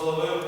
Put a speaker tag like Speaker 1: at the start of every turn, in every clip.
Speaker 1: благословив.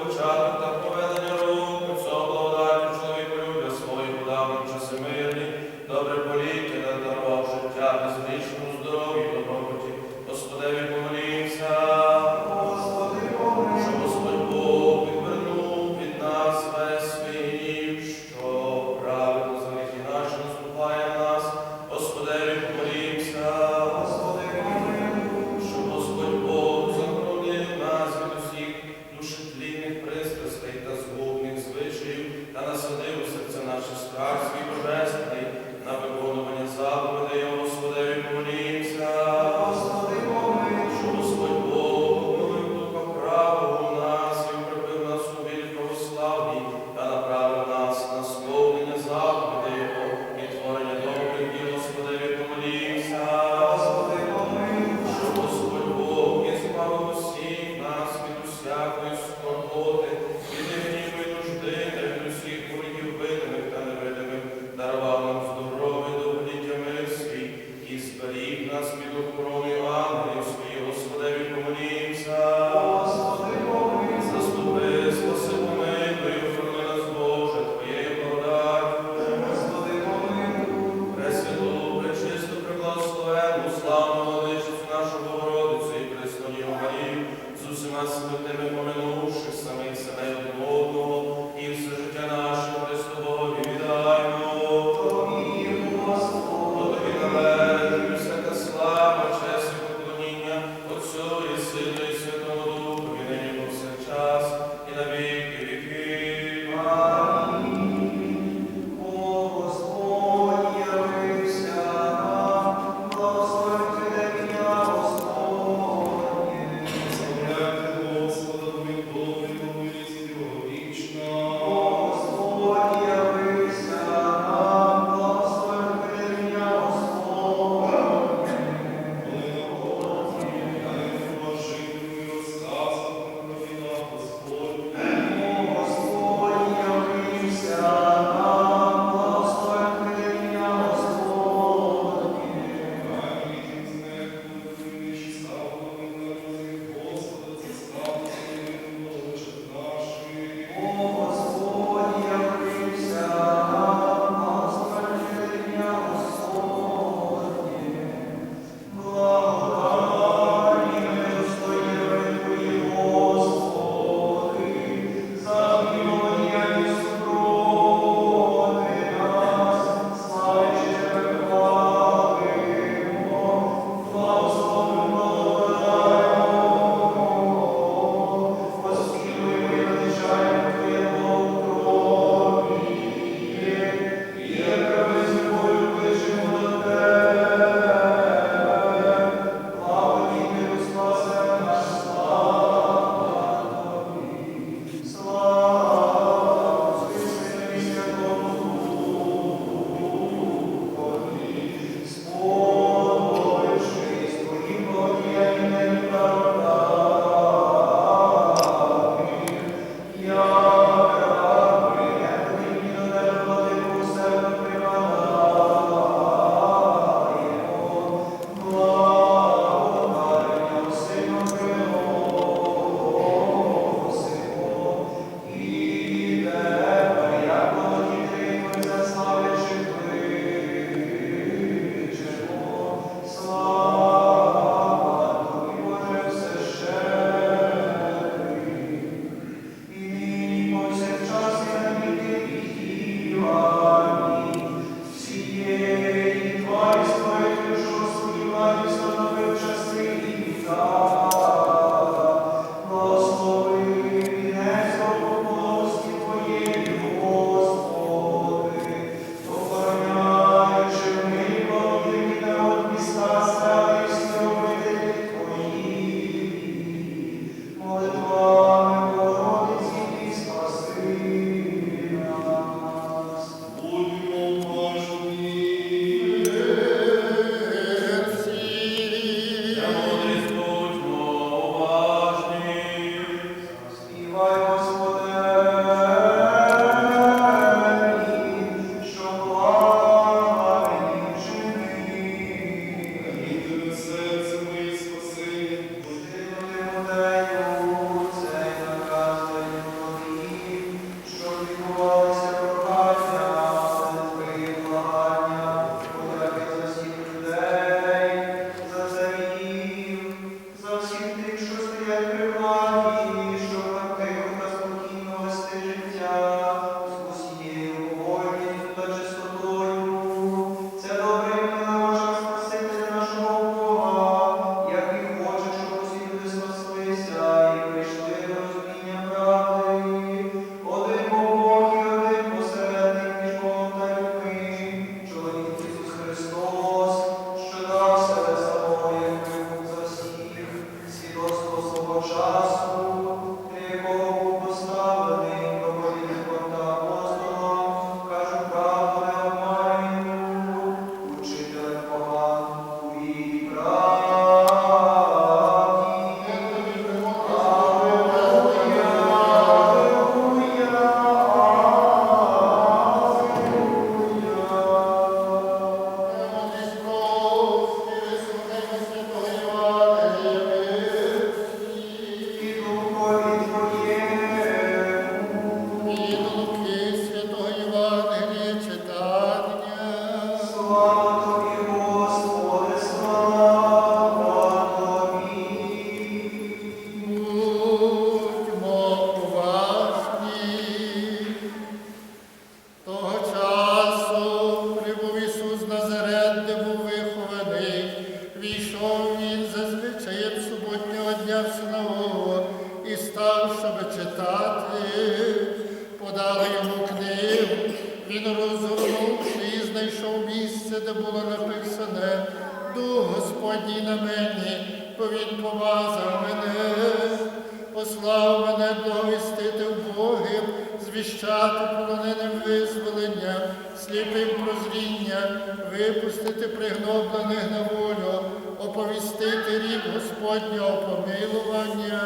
Speaker 1: Випустити пригноблених на волю, оповістити рік Господнього помилування.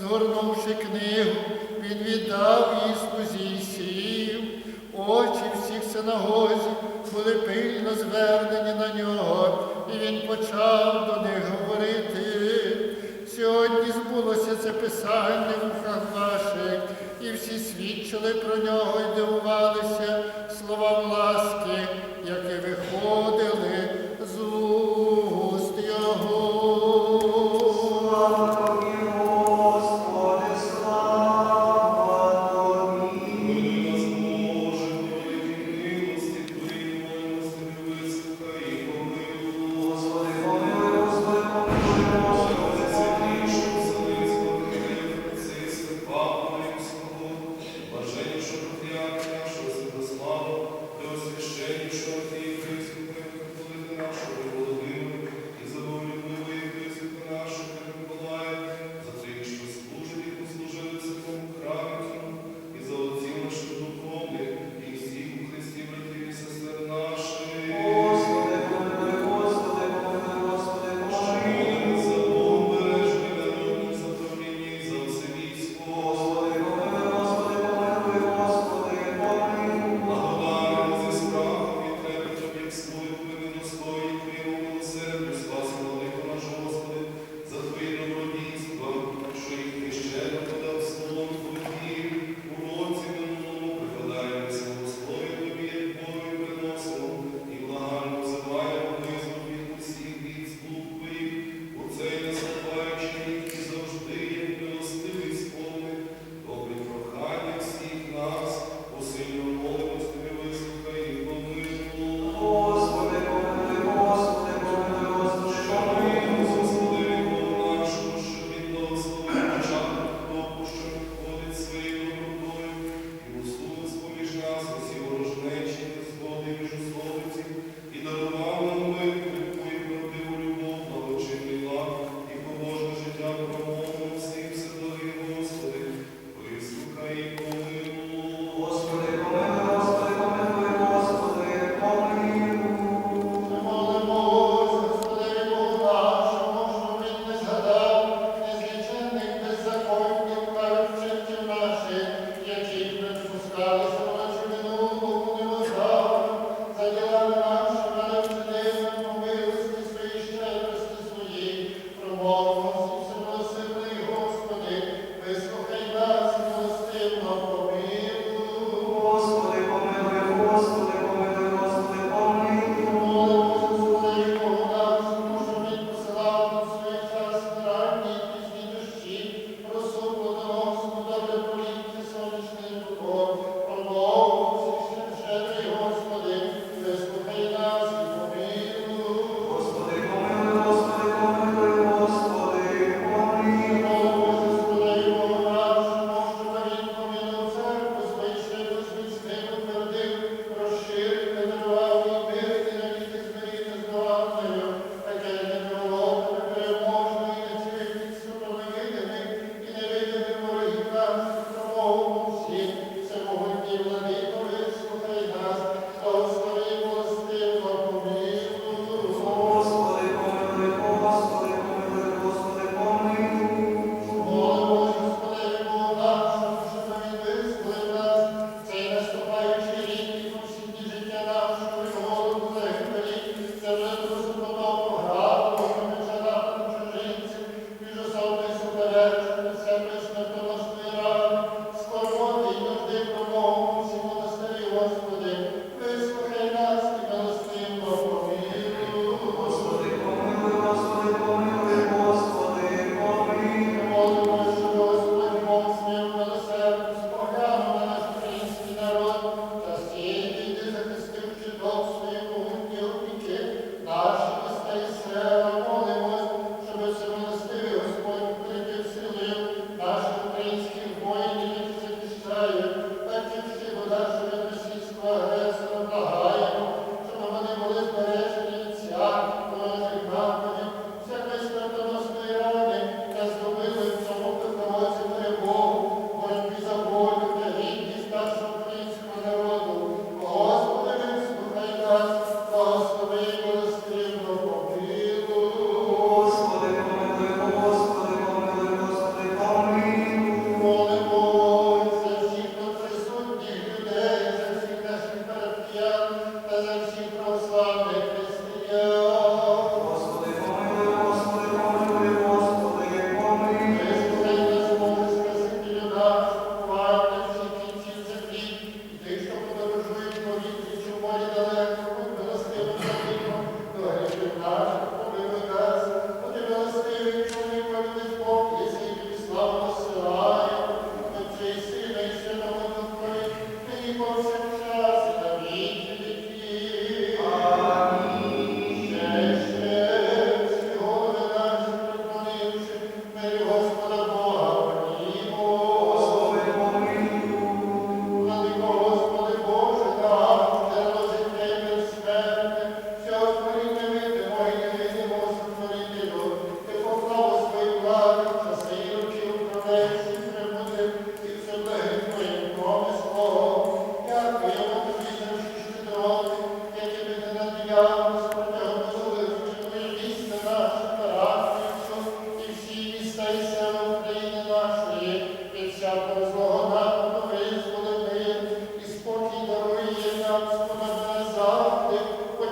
Speaker 1: Згорнувши книгу, він віддав її слузі сів. Очі всіх синагозі були пильно звернені на нього, і він почав до них говорити. Сьогодні збулося це писання в ухах ваших, і всі свідчили про нього і дивувалися словам ласки,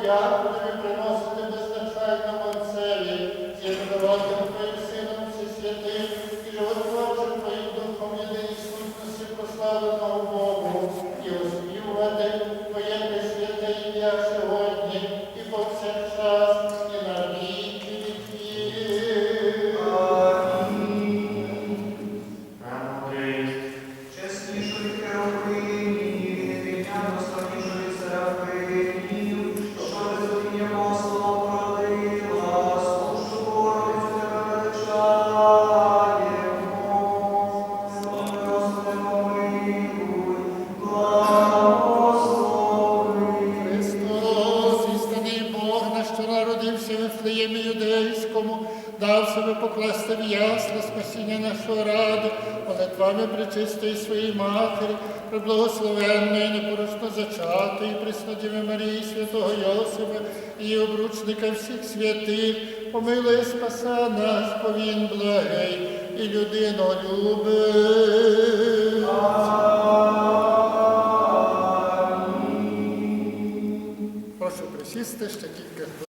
Speaker 1: ja, молитвами своїй матері, преблагословенної, непорушно зачатої, Преснодіви Марії, святого Йосифа і обручника всіх святих, помилуй, спаса нас, бо він благий і людину любить.